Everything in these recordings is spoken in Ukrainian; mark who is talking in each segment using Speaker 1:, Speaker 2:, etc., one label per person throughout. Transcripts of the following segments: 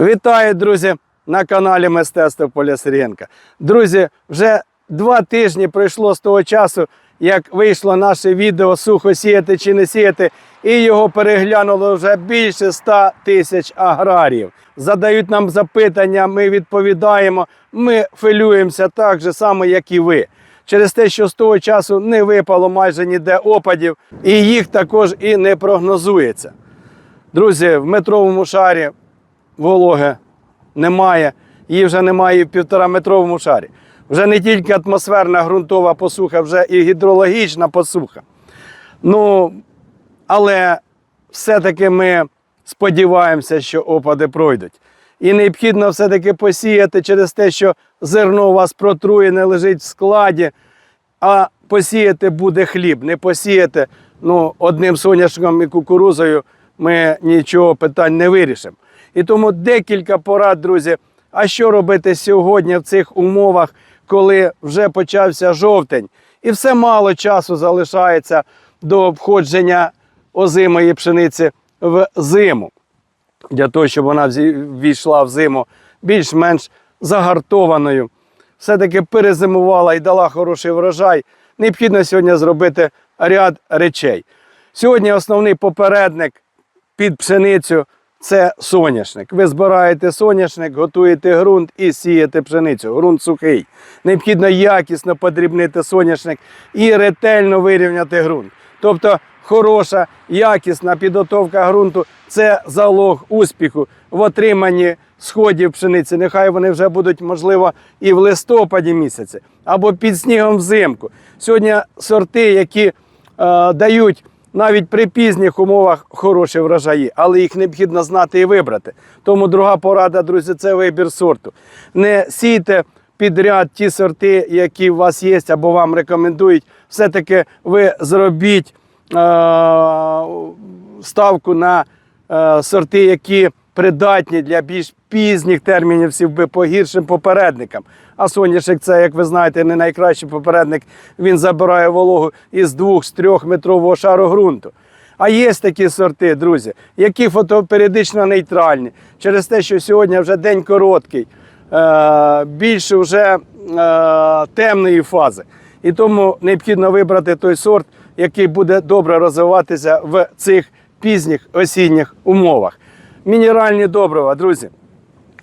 Speaker 1: Вітаю, друзі, на каналі Мистецтво Поля Сирєнка. Друзі, вже два тижні пройшло з того часу, як вийшло наше відео Сухо сіяти чи не сіяти, і його переглянуло вже більше 100 тисяч аграріїв. Задають нам запитання, ми відповідаємо. Ми хвилюємося так же само, як і ви. Через те, що з того часу не випало майже ніде опадів, і їх також і не прогнозується. Друзі, в метровому шарі вологи немає, її вже немає в півтораметровому шарі. Вже не тільки атмосферна ґрунтова посуха, вже і гідрологічна посуха. Ну, але все-таки ми сподіваємося, що опади пройдуть. І необхідно все-таки посіяти через те, що зерно у вас протруєне лежить в складі, а посіяти буде хліб. Не посіяти ну, одним соняшником і кукурузою ми нічого питань не вирішимо. І тому декілька порад, друзі. А що робити сьогодні в цих умовах, коли вже почався жовтень, і все мало часу залишається до входження озимої пшениці в зиму, для того, щоб вона ввійшла в зиму більш-менш загартованою, все-таки перезимувала і дала хороший врожай. Необхідно сьогодні зробити ряд речей. Сьогодні основний попередник під пшеницю це соняшник. Ви збираєте соняшник, готуєте ґрунт і сієте пшеницю. Ґрунт сухий. Необхідно якісно подрібнити соняшник і ретельно вирівняти ґрунт. Тобто хороша, якісна підготовка ґрунту це залог успіху в отриманні сходів пшениці. Нехай вони вже будуть, можливо, і в листопаді місяці, або під снігом взимку. Сьогодні сорти, які е, дають навіть при пізніх умовах хороші врожаї, але їх необхідно знати і вибрати. Тому друга порада, друзі, це вибір сорту. Не сійте підряд ті сорти, які у вас є, або вам рекомендують. Все-таки ви зробіть е, ставку на е, сорти, які придатні для більш пізніх термінів сівби по гіршим попередникам. А соняшник це, як ви знаєте, не найкращий попередник. Він забирає вологу із 2-3 метрового шару ґрунту. А є такі сорти, друзі, які фотоперіодично нейтральні. Через те, що сьогодні вже день короткий, е, більше вже е, темної фази. І тому необхідно вибрати той сорт, який буде добре розвиватися в цих пізніх осінніх умовах. Мінеральні добрива, друзі,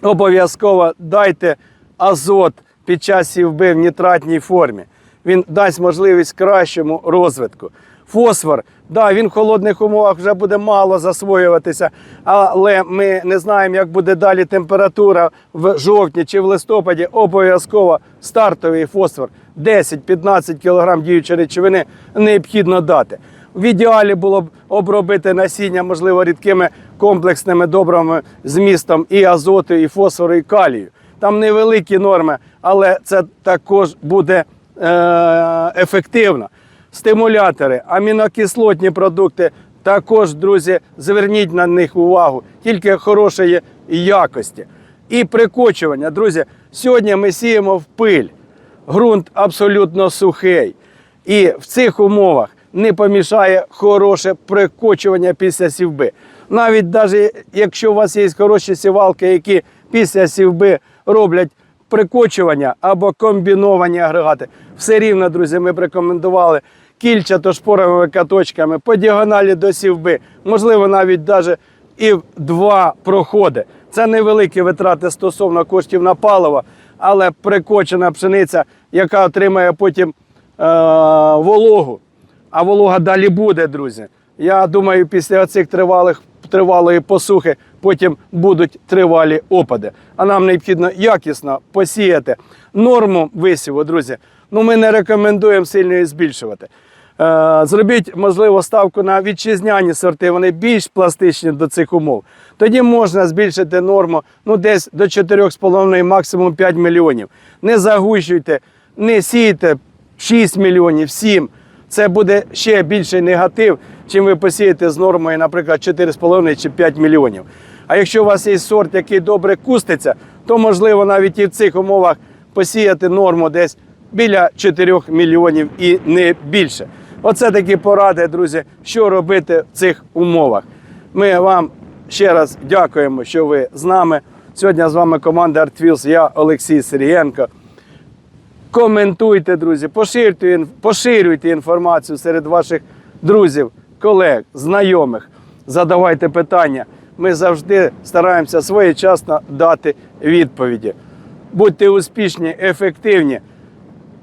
Speaker 1: обов'язково дайте азот під час сівби в нітратній формі. Він дасть можливість кращому розвитку. Фосфор, да, він в холодних умовах вже буде мало засвоюватися, але ми не знаємо, як буде далі температура в жовтні чи в листопаді. Обов'язково стартовий фосфор 10-15 кг діючої речовини необхідно дати. В ідеалі було б обробити насіння, можливо, рідкими комплексними добрами з містом і азоту, і фосфору, і калію. Там невеликі норми, але це також буде е- ефективно. Стимулятори, амінокислотні продукти. Також, друзі, зверніть на них увагу, тільки хорошої якості. І прикочування. Друзі, сьогодні ми сіємо в пиль. Ґрунт абсолютно сухий. І в цих умовах не помішає хороше прикочування після сівби. Навіть навіть якщо у вас є хороші сівалки, які після сівби роблять прикочування або комбіновані агрегати, все рівно, друзі, ми б рекомендували кільчато-шпоровими каточками по діагоналі до сівби, можливо, навіть навіть і два проходи. Це невеликі витрати стосовно коштів на паливо, але прикочена пшениця, яка отримає потім е, вологу, а волога далі буде, друзі. Я думаю, після цих тривалих тривалої посухи потім будуть тривалі опади. А нам необхідно якісно посіяти норму висіву, друзі. Ну ми не рекомендуємо сильно її збільшувати. Е, Зробіть, можливо, ставку на вітчизняні сорти, вони більш пластичні до цих умов. Тоді можна збільшити норму ну, десь до 4,5, максимум 5 мільйонів. Не загущуйте, не сійте 6 мільйонів, 7. Це буде ще більший негатив, чим ви посієте з нормою, наприклад, 4,5 чи 5 мільйонів. А якщо у вас є сорт, який добре куститься, то можливо навіть і в цих умовах посіяти норму десь біля 4 мільйонів і не більше. Оце такі поради, друзі, що робити в цих умовах. Ми вам ще раз дякуємо, що ви з нами. Сьогодні з вами команда Артвілс, я Олексій Сергієнко. Коментуйте, друзі, поширюйте, поширюйте інформацію серед ваших друзів, колег, знайомих. Задавайте питання. Ми завжди стараємося своєчасно дати відповіді. Будьте успішні, ефективні,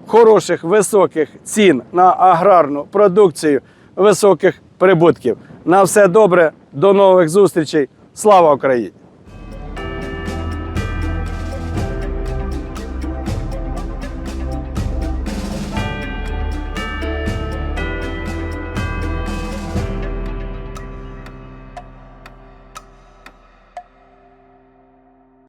Speaker 1: хороших, високих цін на аграрну продукцію, високих прибутків. На все добре, до нових зустрічей. Слава Україні!